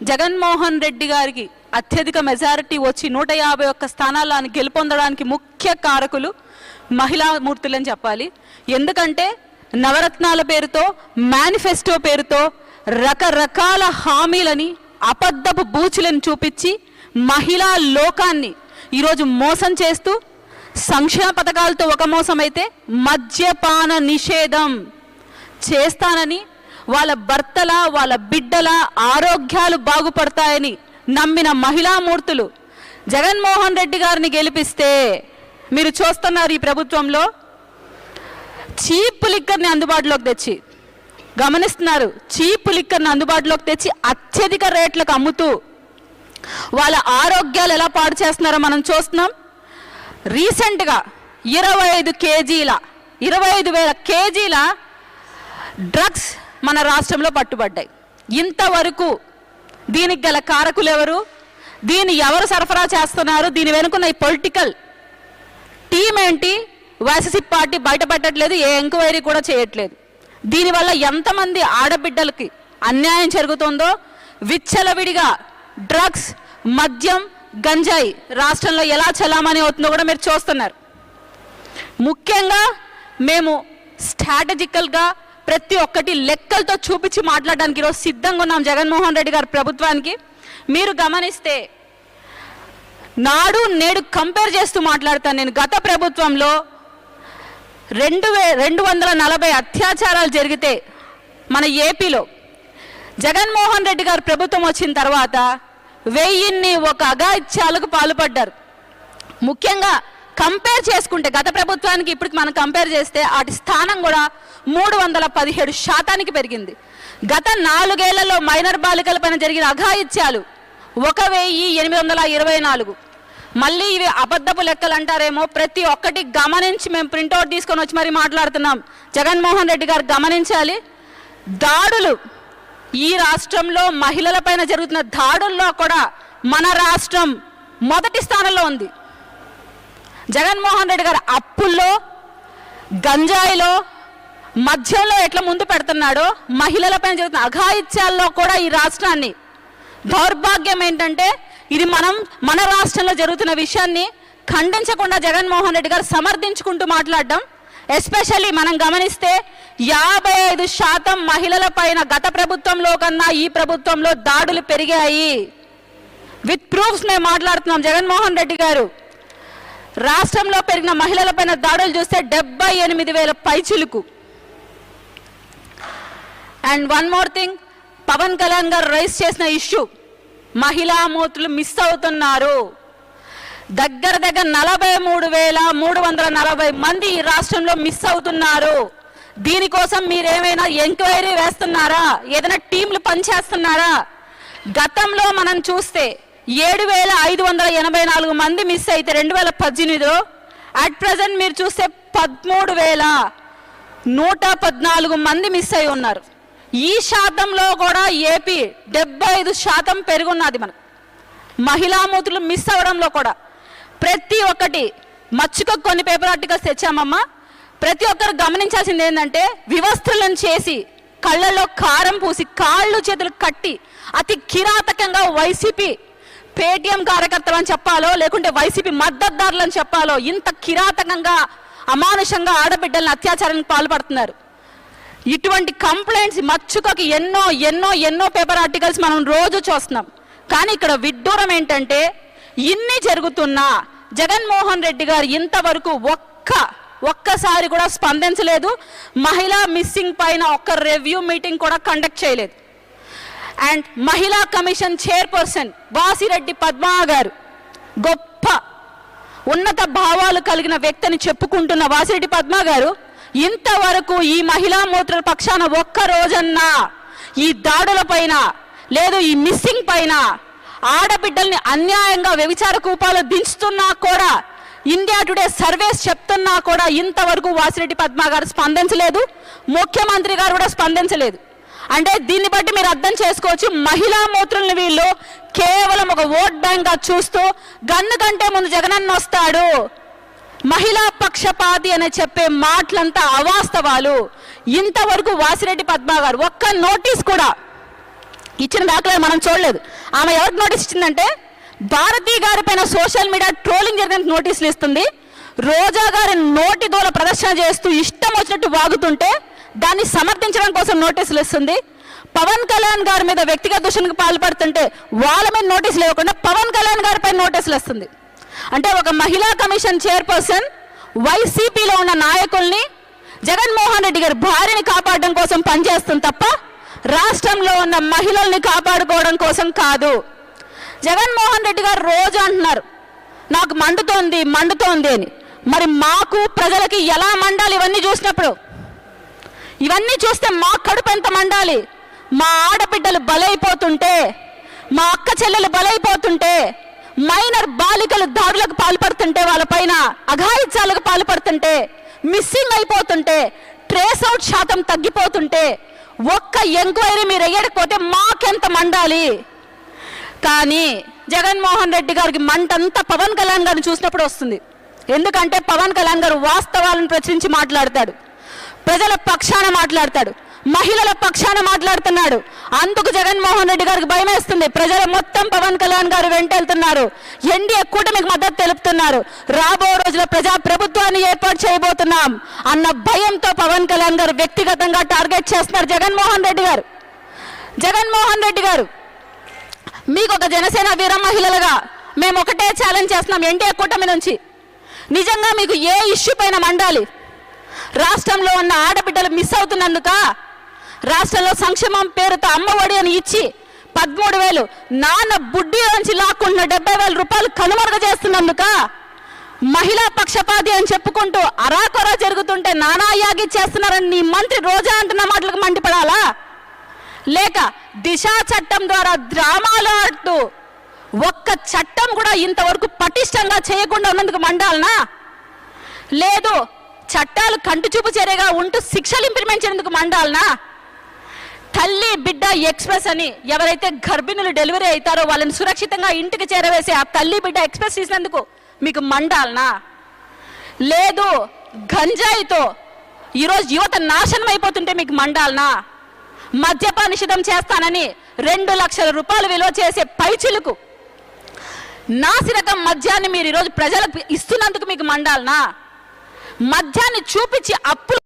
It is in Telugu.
జగన్మోహన్ రెడ్డి గారికి అత్యధిక మెజారిటీ వచ్చి నూట యాభై ఒక్క స్థానాలను గెలుపొందడానికి ముఖ్య కారకులు మహిళామూర్తులని చెప్పాలి. ఎందుకంటే నవరత్నాల పేరుతో మేనిఫెస్టో పేరుతో రకరకాల హామీలని అబద్ధపు బూచులను చూపించి మహిళా లోకాన్ని ఈరోజు మోసం చేస్తూ సంక్షేమ పథకాలతో ఒక మోసం అయితే మద్యపాన నిషేధం చేస్తానని వాళ్ళ భర్తల వాళ్ళ బిడ్డల ఆరోగ్యాలు బాగుపడతాయని నమ్మిన మహిళామూర్తులు జగన్మోహన్ రెడ్డి గారిని గెలిపిస్తే మీరు చూస్తున్నారు ఈ ప్రభుత్వంలో. చీప్ లిక్కర్ని అందుబాటులోకి తెచ్చి గమనిస్తున్నారు చీప్ లిక్కర్ని అందుబాటులోకి తెచ్చి అత్యధిక రేట్లకు అమ్ముతూ వాళ్ళ ఆరోగ్యాలు ఎలా పాడు చేస్తున్నారో మనం చూస్తున్నాం. రీసెంట్గా ఇరవై ఐదు కేజీల ఇరవై ఐదు వేల కేజీల డ్రగ్స్ మన రాష్ట్రంలో పట్టుబడ్డాయి. ఇంతవరకు దీనికి గల కారకులు ఎవరు దీన్ని ఎవరు సరఫరా చేస్తున్నారు? దీని వెనుకున్న ఈ పొలిటికల్ టీం ఏంటి? వైఎస్సీ పార్టీ బయటపెట్టట్లేదు ఏ ఎంక్వైరీ కూడా చేయట్లేదు. దీనివల్ల ఎంతమంది ఆడబిడ్డలకి అన్యాయం జరుగుతుందో విచ్చలవిడిగా డ్రగ్స్ మద్యం గంజాయి రాష్ట్రంలో ఎలా చలామణి అవుతుందో కూడా మీరు చూస్తున్నారు. ముఖ్యంగా మేము స్ట్రాటజికల్గా ప్రతి ఒక్కటి లెక్కలతో చూపించి మాట్లాడడానికి ఈరోజు సిద్ధంగా ఉన్నాం జగన్మోహన్ రెడ్డి గారి ప్రభుత్వానికి. మీరు గమనిస్తే నాడు నేడు కంపేర్ చేస్తూ మాట్లాడతాను నేను. గత ప్రభుత్వంలో రెండు వే రెండు వందల నలభై అత్యాచారాలు జరిగితే మన ఏపీలో జగన్మోహన్ రెడ్డి గారు ప్రభుత్వం వచ్చిన తర్వాత వెయ్యిన్ని ఒక అగాయిత్యాలకు పాల్పడ్డారు. ముఖ్యంగా కంపేర్ చేసుకుంటే గత ప్రభుత్వానికి ఇప్పటికి మనం కంపేర్ చేస్తే వాటి స్థానం కూడా మూడు వందల పదిహేడు శాతానికి పెరిగింది. గత నాలుగేళ్ళలో మైనర్ బాలికల పైన జరిగిన అఘాయిత్యాలు ఒక వెయ్యి ఎనిమిది వందల ఇరవై నాలుగు. మళ్ళీ ఇవి అబద్ధపు లెక్కలు అంటారేమో ప్రతి ఒక్కటి గమనించి మేము ప్రింట్అవుట్ తీసుకొని వచ్చి మరి మాట్లాడుతున్నాం. జగన్మోహన్ రెడ్డి గారు గమనించాలి దాడులు ఈ రాష్ట్రంలో మహిళల పైన జరుగుతున్న దాడుల్లో కూడా మన రాష్ట్రం మొదటి స్థానంలో ఉంది. జగన్మోహన్ రెడ్డి గారు అప్పుల్లో గంజాయిలో మద్యంలో ఎట్లా ముందు పెడుతున్నాడో మహిళలపైన జరుగుతున్న అఘాయిత్యాల్లో కూడా ఈ రాష్ట్రాన్ని దౌర్భాగ్యం ఏంటంటే ఇది మనం మన రాష్ట్రంలో జరుగుతున్న విషయాన్ని ఖండించకుండా జగన్మోహన్ రెడ్డి గారు సమర్థించుకుంటూ మాట్లాడడం ఎస్పెషల్లీ మనం గమనిస్తే యాభై ఐదు శాతం మహిళల పైన గత ప్రభుత్వంలో కన్నా ఈ ప్రభుత్వంలో దాడులు పెరిగాయి. విత్ ప్రూఫ్స్ మేము మాట్లాడుతున్నాం జగన్మోహన్ రెడ్డి గారు. రాష్ట్రంలో పెరిగిన మహిళలపైన దాడులు చూస్తే డెబ్బై ఎనిమిది వేల పైచిలుకు. And one more thing Pawan Kalyan గారు రైస్ చేసిన ఇష్యూ మహిళా మూర్తులు మిస్ అవుతున్నారు. దగ్గర దగ్గర నలభై మూడు వేల మూడు వందల నలభై మంది ఈ రాష్ట్రంలో మిస్ అవుతున్నారు. దీనికోసం మీరేమైనా ఎంక్వైరీ వేస్తున్నారా? ఏదైనా టీంలు పనిచేస్తున్నారా? గతంలో మనం చూస్తే ఏడు వేల ఐదు వందల ఎనభై నాలుగు మంది మిస్ అయితే రెండు వేల పద్దెనిమిదిలో. అట్ ప్రజెంట్ మీరు చూస్తే పదమూడు వేల నూట పద్నాలుగు మంది మిస్ అయి ఉన్నారు. ఈ శాతంలో కూడా ఏపీ డెబ్బై ఐదు శాతం పెరుగున్నది మనకు. మహిళామూతులు మిస్ అవ్వడంలో కూడా ప్రతి ఒక్కటి మచ్చుక కొన్ని పేపర్ ఆర్టికల్స్ తెచ్చామమ్మా. ప్రతి ఒక్కరు గమనించాల్సింది ఏంటంటే వివస్త్రలను చేసి కళ్ళల్లో కారం పూసి కాళ్ళు చేతులు కట్టి అతి కిరాతకంగా వైసీపీ పేటీఎం కార్యకర్తలు అని చెప్పాలో లేకుంటే వైసీపీ మద్దతుదారులు అని చెప్పాలో ఇంత కిరాతకంగా అమానుషంగా ఆడబిడ్డలను అత్యాచారానికి పాల్పడుతున్నారు. ఇటువంటి కంప్లైంట్స్ మచ్చుకకి ఎన్నో ఎన్నో ఎన్నో పేపర్ ఆర్టికల్స్ మనం రోజు చూస్తున్నాం. కానీ ఇక్కడ విడ్డూరం ఏంటంటే ఇన్ని జరుగుతున్నా జగన్మోహన్ రెడ్డి గారు ఇంతవరకు ఒక్క ఒక్కసారి కూడా స్పందించలేదు. మహిళా మిస్సింగ్ పైన ఒక్క రివ్యూ మీటింగ్ కూడా కండక్ట్ చేయలేదు. అండ్ మహిళా కమిషన్ చైర్పర్సన్ వాసిరెడ్డి పద్మా గారు గొప్ప ఉన్నత భావాలు కలిగిన వ్యక్తిని చెప్పుకుంటున్న వాసిరెడ్డి పద్మా గారు ఇంతవరకు ఈ మహిళా మూత్రుల పక్షాన ఒక్క రోజన్నా ఈ దాడుల పైన లేదు ఈ మిస్సింగ్ పైన ఆడబిడ్డల్ని అన్యాయంగా వ్యభిచార కూపాలు దించుతున్నా కూడా ఇండియా టుడే సర్వేస్ చెప్తున్నా కూడా ఇంతవరకు వాసిరెడ్డి పద్మా గారు స్పందించలేదు ముఖ్యమంత్రి గారు కూడా స్పందించలేదు. అంటే దీన్ని బట్టి మీరు అర్థం చేసుకోవచ్చు. మహిళా మూత్రుల్ని వీళ్ళు కేవలం ఒక ఓట్ బ్యాంక్గా చూస్తూ గన్ను కంటే ముందు జగనన్న వస్తాడు. మహిళా పక్షపాతి అని చెప్పే మాటలంతా అవాస్తవాలు. ఇంతవరకు వాసిరెడ్డి పద్మా గారు ఒక్క నోటీస్ కూడా ఇచ్చిన దాఖలాలు మనం చూడలేదు. ఆమె ఎవరికి నోటీస్ ఇచ్చిందంటే భారతీ గారి పైన సోషల్ మీడియా ట్రోలింగ్ జరిగిన నోటీసులు ఇస్తుంది. రోజా గారి నోటి దూల ప్రదర్శన చేస్తూ ఇష్టం వచ్చినట్టు వాగుతుంటే దాన్ని సమర్థించడం కోసం నోటీసులు ఇస్తుంది పవన్ కళ్యాణ్ గారి మీద వ్యక్తిగత దూషణకు పాల్పడుతుంటే వాళ్ళ మీద నోటీసులు ఇవ్వకుండా పవన్ కళ్యాణ్ గారిపై నోటీసులు వస్తుంది. అంటే ఒక మహిళా కమిషన్ చైర్పర్సన్ వైసీపీలో ఉన్న నాయకుల్ని జగన్మోహన్ రెడ్డి గారి భార్యని కాపాడడం కోసం పనిచేస్తుంది తప్ప రాష్ట్రంలో ఉన్న మహిళల్ని కాపాడుకోవడం కోసం కాదు. జగన్మోహన్ రెడ్డి గారు రోజు అంటున్నారు నాకు మండుతోంది మండుతోంది అని. మరి మాకు ప్రజలకి ఎలా మండాలి ఇవన్నీ చూసినప్పుడు ఇవన్నీ చూస్తే మా కడుపు ఎంత మండాలి? మా ఆడబిడ్డలు బలైపోతుంటే మా అక్క చెల్లెలు బలైపోతుంటే మైనర్ బాలికలు దాడులకు పాల్పడుతుంటే వాళ్ళపైన అఘాయిత్యాలకు పాల్పడుతుంటే మిస్సింగ్ అయిపోతుంటే ట్రేస్ అవుట్ శాతం తగ్గిపోతుంటే ఒక్క ఎంక్వైరీ మీరు వేయకపోతే మాకెంత మండాలి? కానీ జగన్మోహన్ రెడ్డి గారికి మంటంతా పవన్ కళ్యాణ్ గారిని చూసినప్పుడు వస్తుంది. ఎందుకంటే పవన్ కళ్యాణ్ గారు వాస్తవాలను ప్రచురించి మాట్లాడతాడు. ప్రజల పక్షాన మాట్లాడతాడు. మహిళల పక్షాన మాట్లాడుతున్నాడు. అందుకు జగన్మోహన్ రెడ్డి గారికి భయం వేస్తుంది. ప్రజలు మొత్తం పవన్ కళ్యాణ్ గారు వెంటెళ్తున్నారు. ఎన్డీఏ కూటమికి మద్దతు తెలుపుతున్నారు. రాబో రోజుల ప్రజా ప్రభుత్వాన్ని ఏర్పాటు చేయబోతున్నాం అన్న భయంతో పవన్ కళ్యాణ్ గారు వ్యక్తిగతంగా టార్గెట్ చేస్తున్నారు జగన్మోహన్ రెడ్డి గారు. జగన్మోహన్ రెడ్డి గారు మీకు ఒక జనసేన వీర మహిళలుగా మేము ఒకటే ఛాలెంజ్ చేస్తున్నాం ఎన్డీఏ కూటమి నుంచి. నిజంగా మీకు ఏ ఇష్యూ పైన మండాలి? రాష్ట్రంలో ఉన్న ఆడబిడ్డలు మిస్ అవుతున్నందుక రాష్ట్రంలో సంక్షేమం పేరుతో అమ్మఒడి అని ఇచ్చి పదమూడు వేలు నాన్న బుడ్డి నుంచి లాక్కుంటున్న డెబ్బై వేల రూపాయలు కనుమరుగ చేస్తున్నందుక మహిళా పక్షపాతి అని చెప్పుకుంటూ అరాకొరా జరుగుతుంటే నానా యాగి చేస్తున్నారని నీ మంత్రి రోజా అంటున్న మాటలకు మండిపడాలా? లేక దిశా చట్టం ద్వారా డ్రామాలు ఆడుతూ ఒక్క చట్టం కూడా ఇంతవరకు పటిష్టంగా చేయకుండా ఉన్నందుకు మండాలనా? లేదు చట్టాలు కంటి చూపు చర్యగా ఉంటూ శిక్షలు ఇంప్లిమెంట్ చేసేందుకు మండాలనా? తల్లి బిడ్డ ఎక్స్ప్రెస్ అని ఎవరైతే గర్భిణులు డెలివరీ అవుతారో వాళ్ళని సురక్షితంగా ఇంటికి చేరవేసి ఆ తల్లి బిడ్డ ఎక్స్ప్రెస్ చేసినందుకు మీకు మండాలనా? లేదు గంజాయితో ఈరోజు యువత నాశనం అయిపోతుంటే మీకు మండాలనా? మద్యపా నిషిధం చేస్తానని రెండు లక్షల రూపాయలు విలువ చేసే పైచిలుకు నాసిరకం మద్యాన్ని మీరు ఈరోజు ప్రజలకు ఇస్తున్నందుకు మీకు మండాలనా? మద్యాన్ని చూపించి అప్పులు